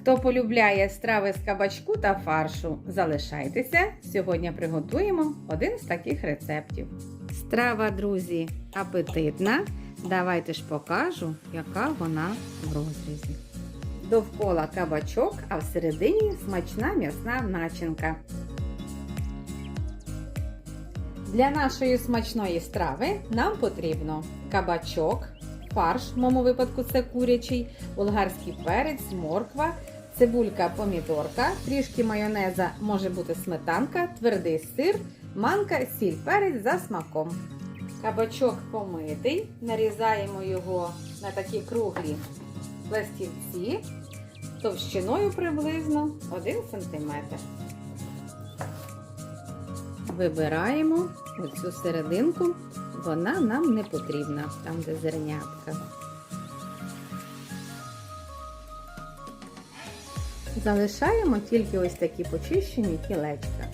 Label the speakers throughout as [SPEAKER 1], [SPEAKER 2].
[SPEAKER 1] Хто полюбляє страви з кабачку та фаршу, залишайтеся. Сьогодні приготуємо один з таких рецептів. Страва, друзі, апетитна. Давайте ж покажу, яка вона в розрізі. Довкола кабачок, а всередині смачна м'ясна начинка. Для нашої смачної страви нам потрібно кабачок, фарш, в моєму випадку це курячий, болгарський перець, морква, цибулька, помідорка, трішки майонеза, може бути сметанка, твердий сир, манка, сіль, перець за смаком. Кабачок помитий, нарізаємо його на такі круглі пластівці товщиною приблизно 1 см. Вибираємо оцю серединку, вона нам не потрібна, там де зернятка. Залишаємо тільки ось такі почищені кілечка.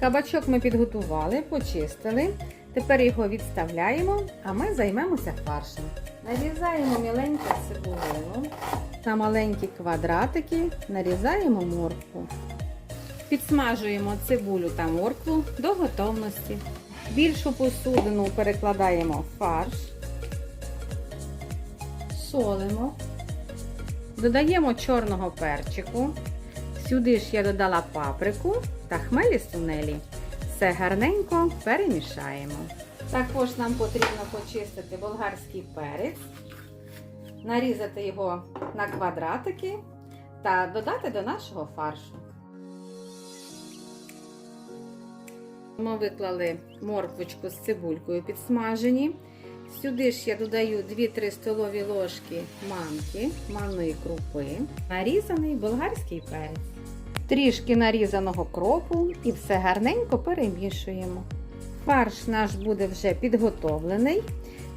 [SPEAKER 1] Кабачок ми підготували, почистили. Тепер його відставляємо, а ми займемося фаршем. Нарізаємо міленьку цибулину. На маленькі квадратики нарізаємо моркву. Підсмажуємо цибулю та моркву до готовності. Більшу посудину перекладаємо фарш, солимо, додаємо чорного перчику. Сюди ж я додала паприку та хмелі сунелі. Все гарненько перемішаємо. Також нам потрібно почистити болгарський перець, нарізати його на квадратики та додати до нашого фаршу. Ми виклали морквочку з цибулькою підсмажені. Сюди ж я додаю 2-3 столові ложки манки, манної крупи, нарізаний болгарський перець, трішки нарізаного кропу і все гарненько перемішуємо. Фарш наш буде вже підготовлений.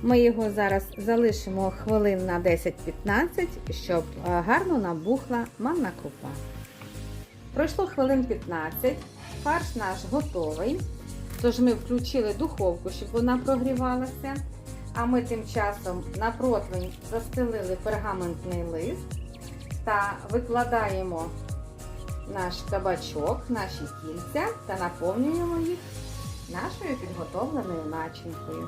[SPEAKER 1] Ми його зараз залишимо хвилин на 10-15, щоб гарно набухла манна крупа. Пройшло хвилин 15, фарш наш готовий. Тож ми включили духовку, щоб вона прогрівалася. А ми тим часом на противень застелили пергаментний лист та викладаємо наш кабачок, наші кільця та наповнюємо їх нашою підготовленою начинкою.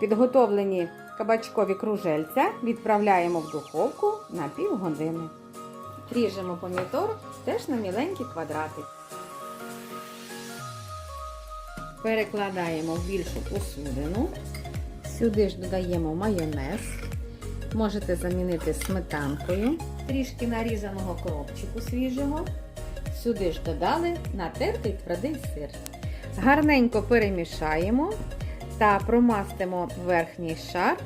[SPEAKER 1] Підготовлені кабачкові кружельця відправляємо в духовку на півгодини. Ріжемо помідор теж на міленькі квадрати. Перекладаємо в більшу посудину. Сюди ж додаємо майонез. Можете замінити сметанкою, трішки нарізаного кропчику свіжого. Сюди ж додали натертий твердий сир. Гарненько перемішаємо та промастимо верхній шар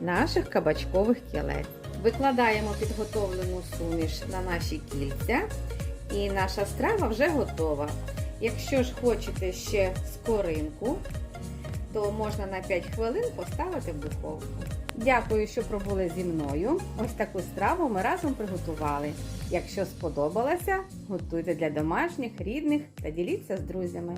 [SPEAKER 1] наших кабачкових кілець. Викладаємо підготовлену суміш на наші кільця, і наша страва вже готова. Якщо ж хочете ще скоринку, то можна на 5 хвилин поставити в духовку. Дякую, що пробули зі мною. Ось таку страву ми разом приготували. Якщо сподобалося, готуйте для домашніх, рідних та діліться з друзями.